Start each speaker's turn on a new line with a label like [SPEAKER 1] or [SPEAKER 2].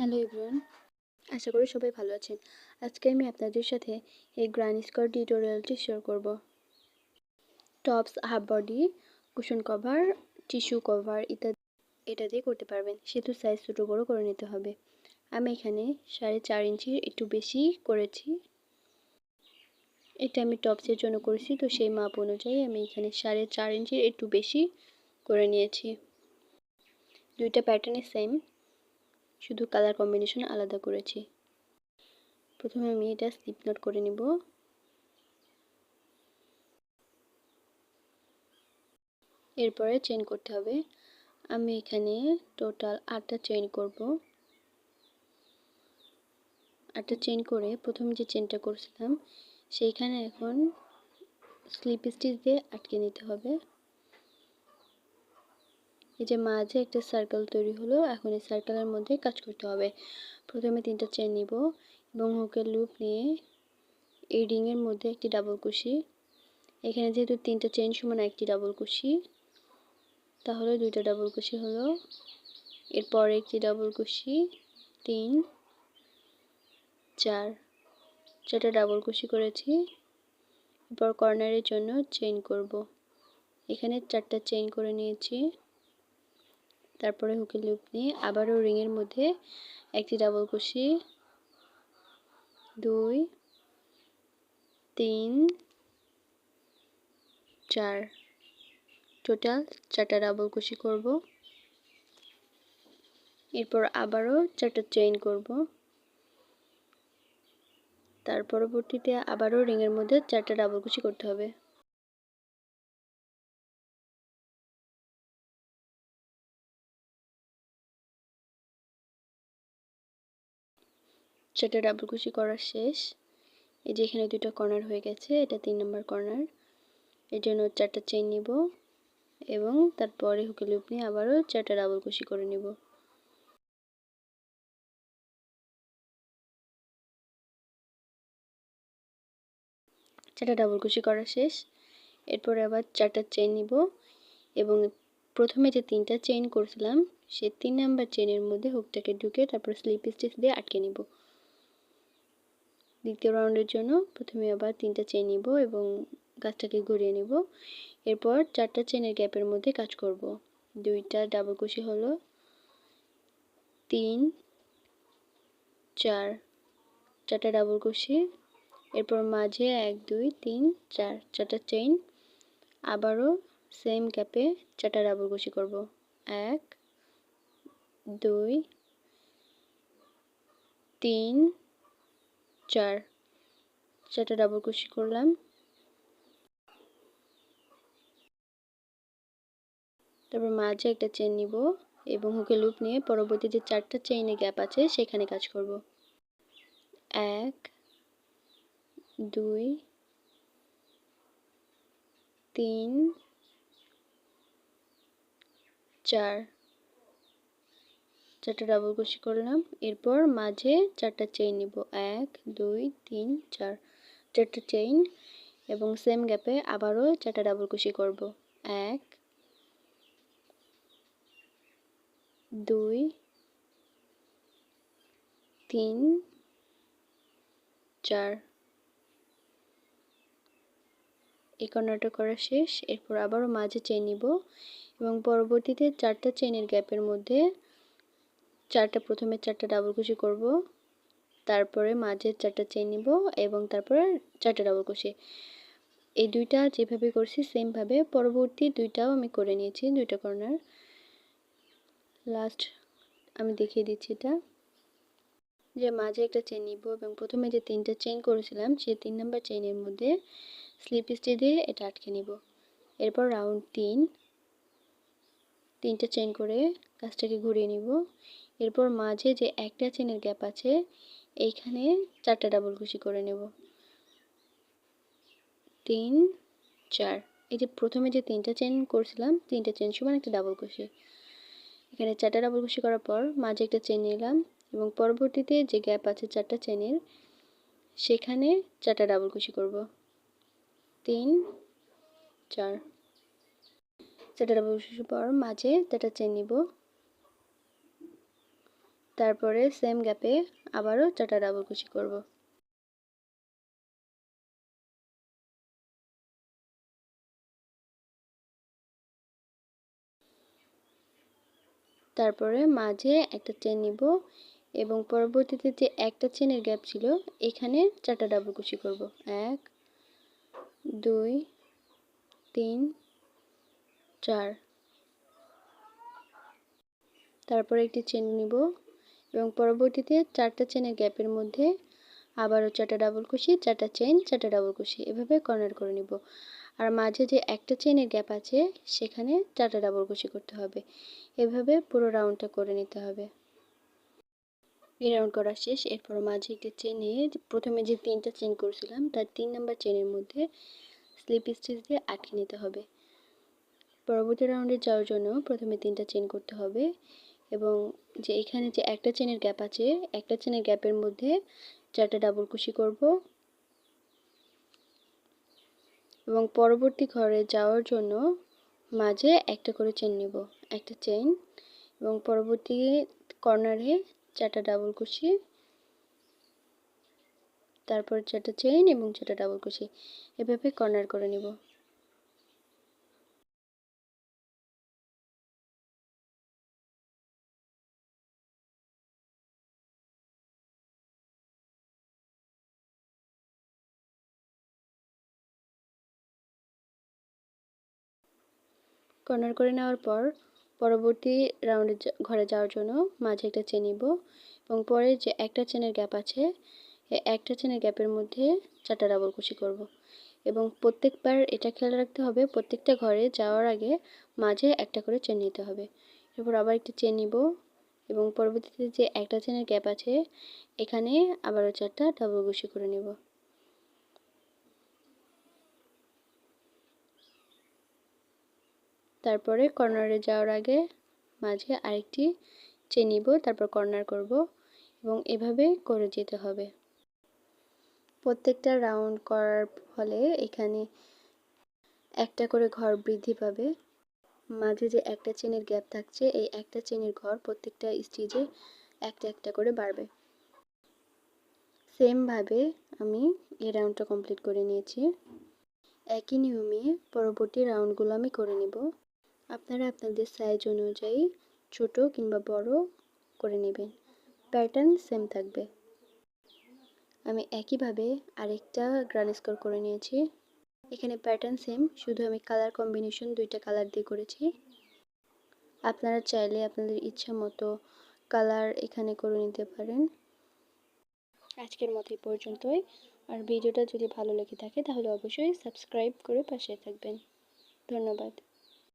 [SPEAKER 1] Hello everyone আশা করি সবাই ভালো আছেন। আজকে আমি আপনাদের সাথে এই গ্রান স্কোয়ার টিউটোরিয়ালটি শেয়ার করব। Tops half body cushion cover tissue cover ইত্যাদি। এটা দিয়ে করতে পারবেন। সেতু সাইজ ছোটো বড়ো করে নিতে হবে। আমি এখানে সাড়ে চার ইঞ্চির একটু বেশি করেছি। এটা আমি টপসের জন্য করেছি, তো সেই মাপ অনুযায়ী আমি এখানে সাড়ে চার ইঞ্চির একটু বেশি করে নিয়েছি। দুইটা প্যাটার্নই সেম শুধু কালার কম্বিনেশন আলাদা করেছি। প্রথমে আমি এটা স্লিপ নট করে নিব। এরপরে চেন করতে হবে। আমি এখানে টোটাল আটটা চেন করব। আটটা চেন করে প্রথম যে চেনটা করছিলাম, সেইখানে এখন স্লিপ স্টিচ দিয়ে আটকে নিতে হবে। এই যে মাঝে একটা সার্কেল তৈরি হলো, এখন এই সার্কেলের মধ্যে কাজ করতে হবে। প্রথমে তিনটা চেন নিব এবং হুকের লুপ নিয়ে এই রিংয়ের মধ্যে একটি ডাবল কুশি। এখানে যেহেতু তিনটা চেন সমান একটি ডাবল কুশি, তাহলে দুইটা ডাবল কুশি হলো। এরপর একটি ডাবল কুশি, তিন, চার। চারটা ডাবল কুশি করেছি। এরপর কর্নারের জন্য চেইন করব। এখানে চারটা চেইন করে নিয়েছি। তারপরে হুকের লুপ নিয়ে আবারও রিংয়ের মধ্যে একটি ডাবল কুশি দুই, তিন, চার। টোটাল চারটা ডাবল কুশি করব। এরপর আবারও চারটা চেইন করব। তার পরবর্তীতে আবারও রিংয়ের মধ্যে চারটা ডাবল কুশি করতে হবে। সেটা ডাবল কুশি করা শেষ। এই যে এখানে দুটো কর্নার হয়ে গেছে, এটা তিন নম্বর কর্নার এর জন্য চারটা চেইন নিব এবং তারপরে হুকে লুপ নিয়ে আবারও চারটা ডাবল কুশি করে নিব। চারটা ডাবল কুশি করা শেষ। এরপরে আবার চারটা চেইন নিব এবং প্রথমে যে তিনটা চেইন করেছিলাম সে তিন নাম্বার চেইনের মধ্যে হুকটাকে ঢুকে তারপর স্লিপ স্টিচ দিয়ে আটকে নিব। দ্বিতীয় রাউন্ডের জন্য প্রথমে আবার তিনটা চেন নিব এবং গাছটাকে ঘুরিয়ে নিব। এরপর চারটা চেনের গ্যাপের মধ্যে কাজ করব। দুইটা ডাবল কুশি হলো। তিন, চার, চারটা ডাবল কুশি এরপর মাঝে এক, দুই, তিন, চার, চারটা চেইন আবারও সেম গ্যাপে চারটা ডাবল কুশি করব। এক, দুই, তিন চার। চারটা ডাবল কুশি করলাম। তারপর মাঝে একটা চেন নিব এবং হুকে লুপ নিয়ে পরবর্তী যে চারটা চেইনে গ্যাপ আছে, সেখানে কাজ করব। এক, দুই, তিন, চার। চারটা ডাবল কুশি করলাম এরপর মাঝে চারটা চেইন নিব। এক, দুই, তিন, চার। চারটা চেইন এবং সেম গ্যাপে আবারও চারটা ডাবল কুশি করব। এক, দুই, তিন, চার। এই কর্নারটা করা শেষ, এরপর আবারও মাঝে চেন নিব এবং পরবর্তীতে চারটা চেনের গ্যাপের মধ্যে চারটা, প্রথমে চারটা ডাবল কুশি করব, তারপরে মাঝের চারটা চেন নিব এবং তারপরে চারটা ডাবল কুশি এই দুইটা যেভাবে করছি সেমভাবে পরবর্তী দুইটাও আমি করে নিয়েছি, দুইটা কর্নার লাস্ট আমি দেখিয়ে দিচ্ছি এটা। যে মাঝে একটা চেন নিব এবং প্রথমে যে তিনটা চেন করেছিলাম, সেই তিন নাম্বার চেনের মধ্যে স্লিপ স্টে দিয়ে এটা আটকে নিব। এরপর রাউন্ড তিন, তিনটা চেন করে কাজটাকে ঘুরিয়ে নিব। এরপর মাঝে যে একটা চেনের গ্যাপ আছে, এইখানে চারটা ডাবল কুশি করে নেব। তিন, চার। এই যে প্রথমে যে তিনটা চেন করছিলাম, তিনটা চেন সমান একটা ডাবল কুশি এখানে চারটা ডাবল কুশি করার পর মাঝে একটা চেন নিলাম এবং পরবর্তীতে যে গ্যাপ আছে চারটা চেনের, সেখানে চারটা ডাবল কুশি করব। তিন, চার। চারটা ডাবল কুশির পর মাঝে চারটা চেন নিব। তারপরে সেম গ্যাপে আবারও চারটা ডাবল কুচি করব। তারপরে মাঝে একটা চেন নিব এবং পরবর্তীতে যে একটা চেনের গ্যাপ ছিল, এখানে চারটা ডাবল কুচি করব। এক, দুই, তিন, চার। তারপরে একটি চেন নিব। এবং পরবর্তীতে চারটা চেনের গ্যাপের মধ্যে আবারও চারটা ডাবল কুশি চারটা চেন চারটা ডাবল কুশি এভাবে কর্নার করে নিব। আর মাঝে যে একটা চেনের গ্যাপ আছে, সেখানে চারটা ডাবল কুশি করতে হবে। এভাবে পুরো রাউন্ডটা করে নিতে হবে। এই রাউন্ড করা শেষ। এরপর মাঝে একটি চেনে প্রথমে যে তিনটা চেন করেছিলাম, তার তিন নাম্বার চেনের মধ্যে স্লিপ স্টিচ দিয়ে আটকে নিতে হবে। পরবর্তী রাউন্ডে যাওয়ার জন্য প্রথমে তিনটা চেন করতে হবে। এবং যে এখানে যে একটা চেনের গ্যাপ আছে, একটা চেনের গ্যাপের মধ্যে চারটা ডাবল কুশি করব। এবং পরবর্তী ঘরে যাওয়ার জন্য মাঝে একটা করে চেন নেব, একটা চেন। এবং পরবর্তী কর্নারে চারটা ডাবল কুশি, তারপর চারটা চেইন এবং চারটা ডাবল কুশি। এভাবে কর্নার করে নিব। কর্নার করে নেওয়ার পর পরবর্তী রাউন্ডে ঘরে যাওয়ার জন্য মাঝে একটা চেন নিব এবং পরে যে একটা চেনের গ্যাপ আছে একটা চেনের গ্যাপের মধ্যে চারটা ডাবল কুচি করব। এবং প্রত্যেকবার এটা খেয়াল রাখতে হবে, প্রত্যেকটা ঘরে যাওয়ার আগে মাঝে একটা করে চেন নিতে হবে। এরপর আবার একটি চেন নিব এবং পরবর্তীতে যে একটা চেনের গ্যাপ আছে, এখানে আবারও চারটা ডাবল কুচি করে নেব। তারপরে কর্নারে যাওয়ার আগে মাঝে আরেকটি চেন নিব, তারপর কর্নার করব এবং এভাবে করে যেতে হবে। প্রত্যেকটা রাউন্ড করার ফলে এখানে একটা করে ঘর বৃদ্ধি পাবে। মাঝে যে একটা চেনের গ্যাপ থাকছে, এই একটা চেনের ঘর প্রত্যেকটা স্টিচে একটা একটা করে বাড়বে। সেমভাবে আমি এই রাউন্ডটা কমপ্লিট করে নিয়েছি। একই নিয়মে পরবর্তী রাউন্ডগুলো আমি করে নিব। আপনারা আপনাদের সাইজ অনুযায়ী ছোট কিংবা বড় করে নেবেন। প্যাটার্ন সেম থাকবে। আমি একইভাবে আরেকটা গ্রান স্কোর করে নিয়েছি। এখানে প্যাটার্ন সেম শুধু আমি কালার কম্বিনেশন দুইটা কালার দিয়ে করেছি। আপনারা চাইলে আপনাদের ইচ্ছা মতো কালার এখানে করে নিতে পারেন। আজকের মতো এই পর্যন্তই। আর ভিডিওটা যদি ভালো লেগে থাকে, তাহলে অবশ্যই সাবস্ক্রাইব করে পাশে থাকবেন। ধন্যবাদ।